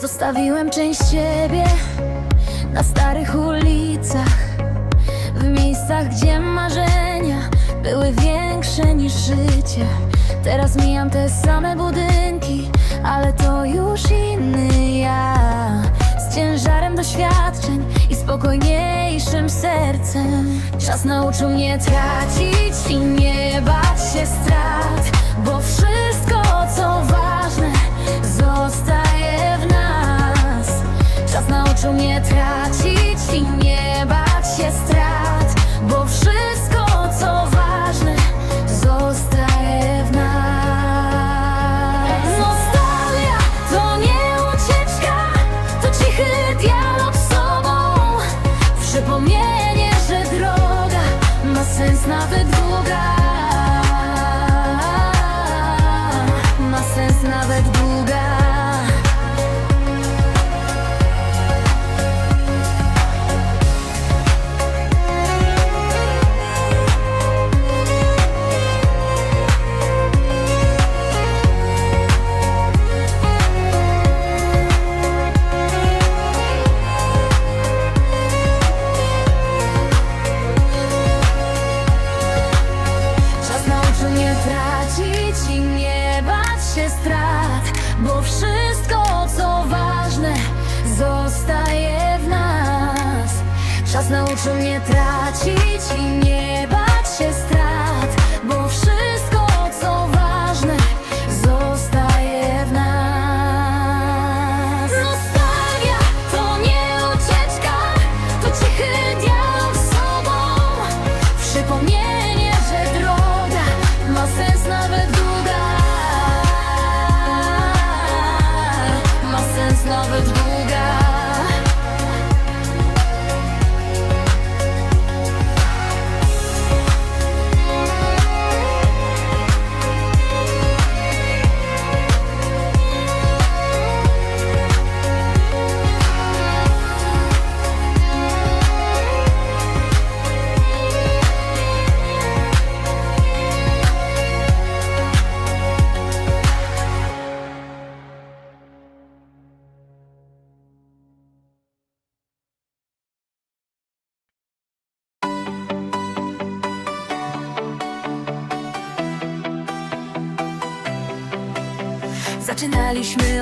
Zostawiłem część siebie na starych ulicach W miejscach, gdzie marzenia były większe niż życie. Teraz mijam te same budynki, ale to już inny ja. Z ciężarem doświadczeń i spokojniejszym sercem. Czas nauczył mnie tracić i nie bać się strat Bo wszystko co ważne Czas nauczył mnie tracić i nie bać się stracić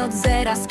od zera z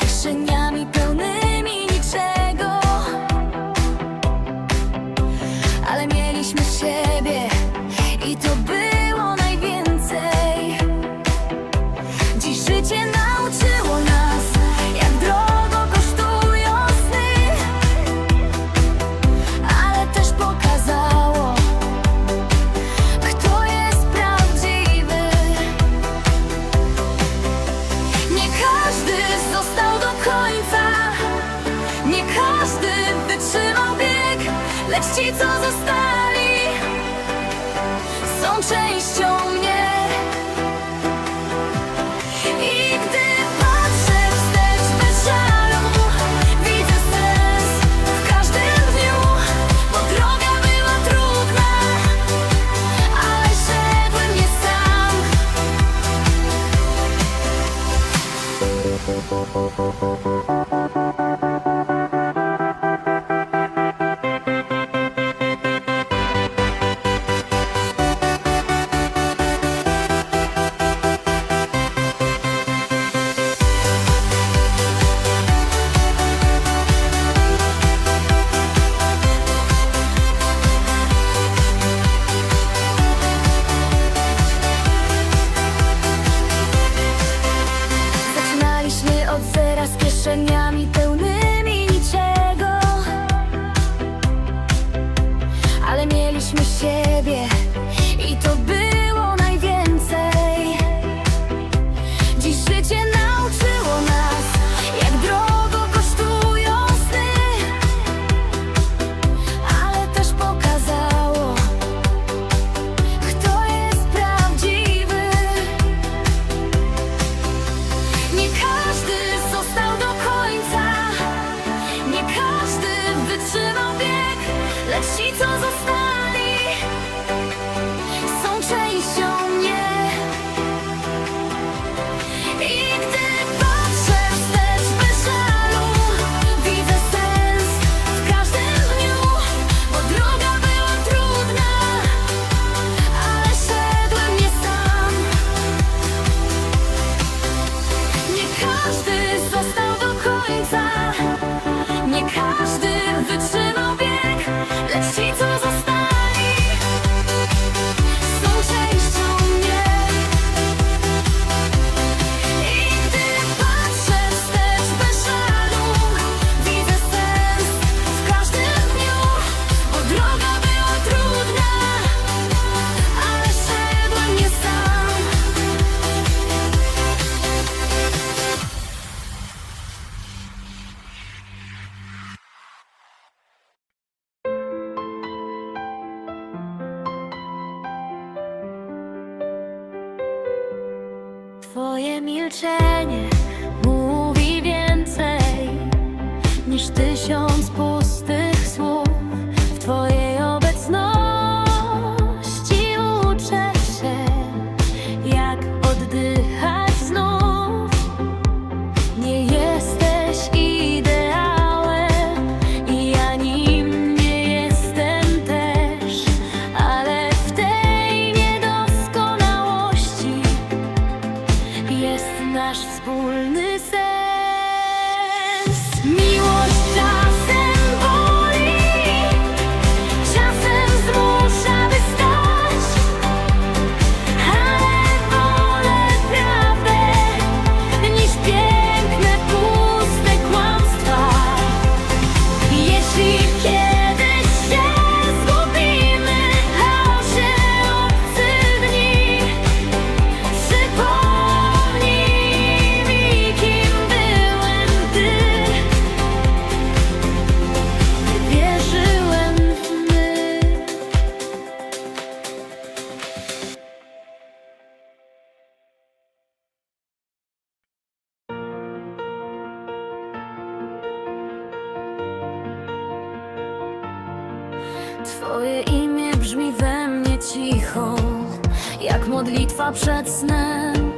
modlitwa przed snem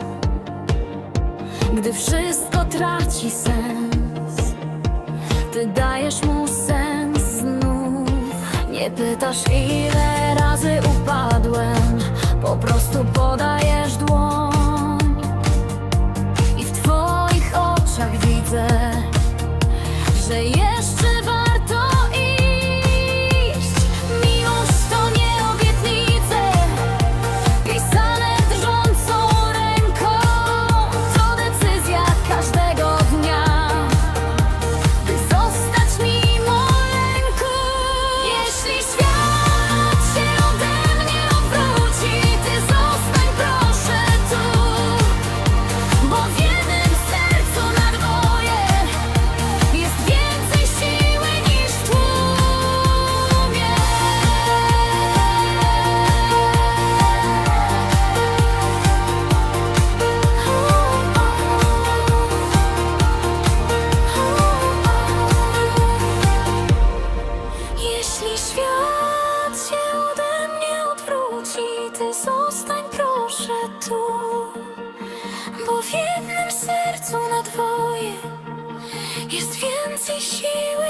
Gdy wszystko traci sens. Ty dajesz mu sens znów. Nie pytasz ile razy upadłem Po prostu podajesz dłoń. I w twoich oczach widzę Że jest Jest więcej siły.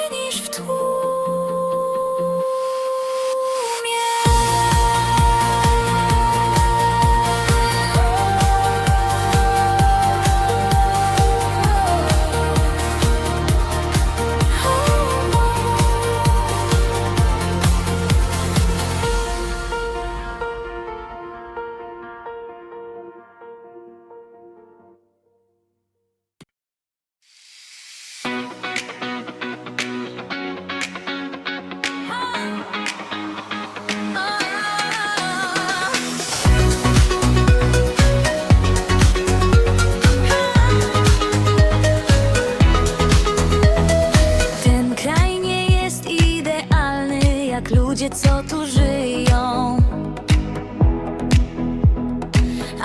ludzie, co tu żyją.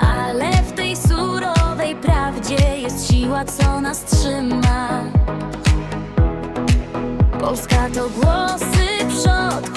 Ale w tej surowej prawdzie jest siła, co nas trzyma. Polska to głosy przodków.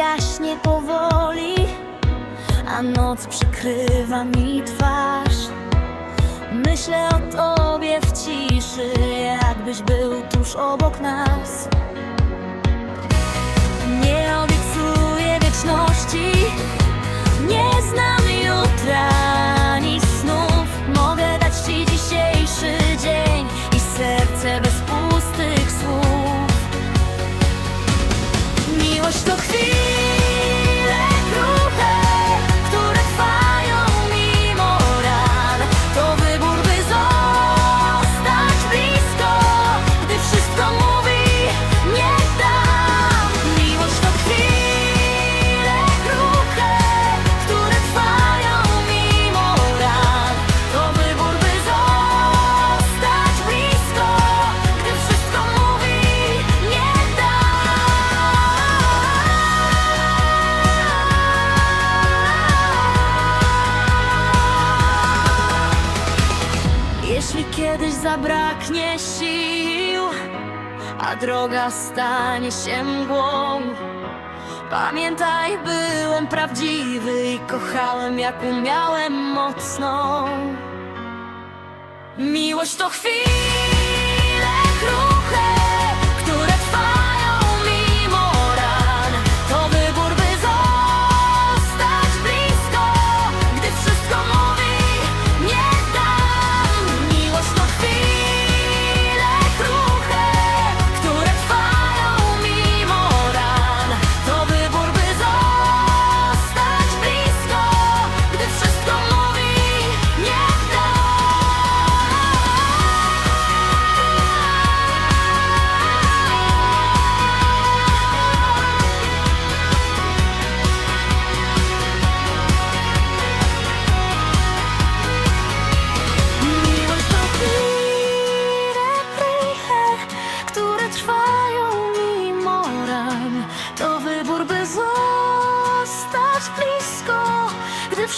gaśnie powoli A noc przykrywa mi twarz. Myślę o tobie w ciszy Jakbyś był tuż obok nas. Nie obiecuję wieczności Nie znam jutra ani snów. Mogę dać ci dzisiejszy dzień I serce bez pustych słów. Miłość to chwila. się mgłą. Pamiętaj, byłem prawdziwy i kochałem jak umiałem mocno. Miłość to chwila.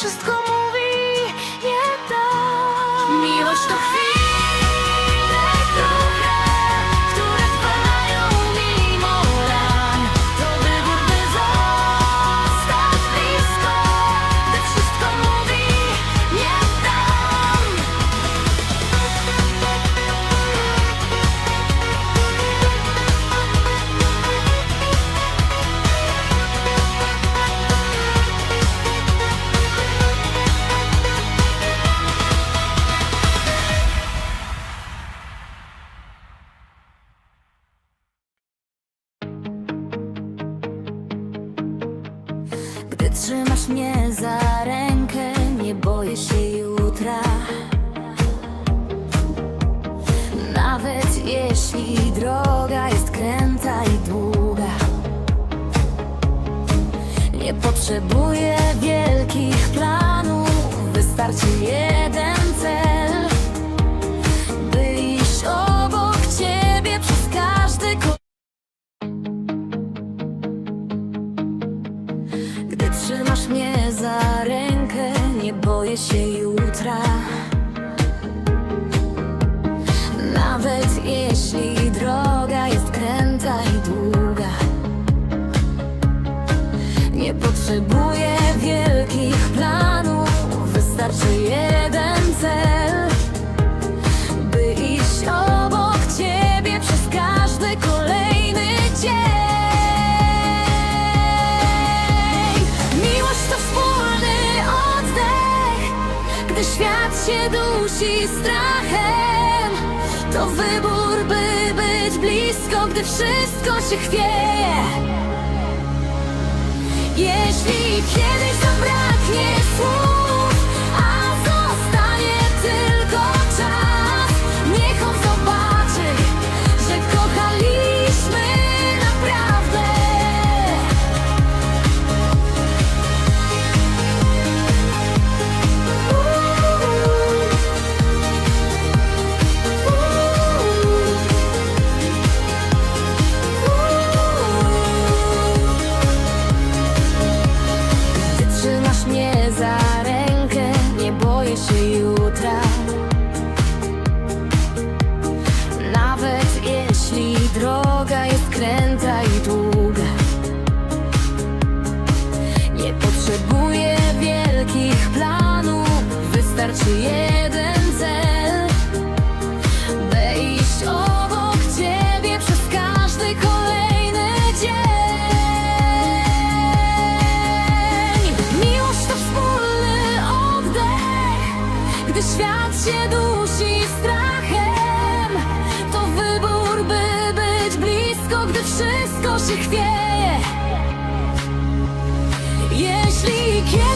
wszystko trzymasz mnie za rękę Nie boję się jutra. Nawet jeśli droga jest kręta i długa Nie potrzebuję nie potrzebuję wielkich planów, wystarczy jeden cel, by iść obok ciebie przez każdy kolejny dzień. Miłość to wspólny oddech, gdy świat się dusi strachem. To wybór, by być blisko, gdy wszystko się chwieje. Jeśli kiedyś zabraknie słów, strachem. To wybór, by być blisko, gdy wszystko się chwieje. Jeśli kiedyś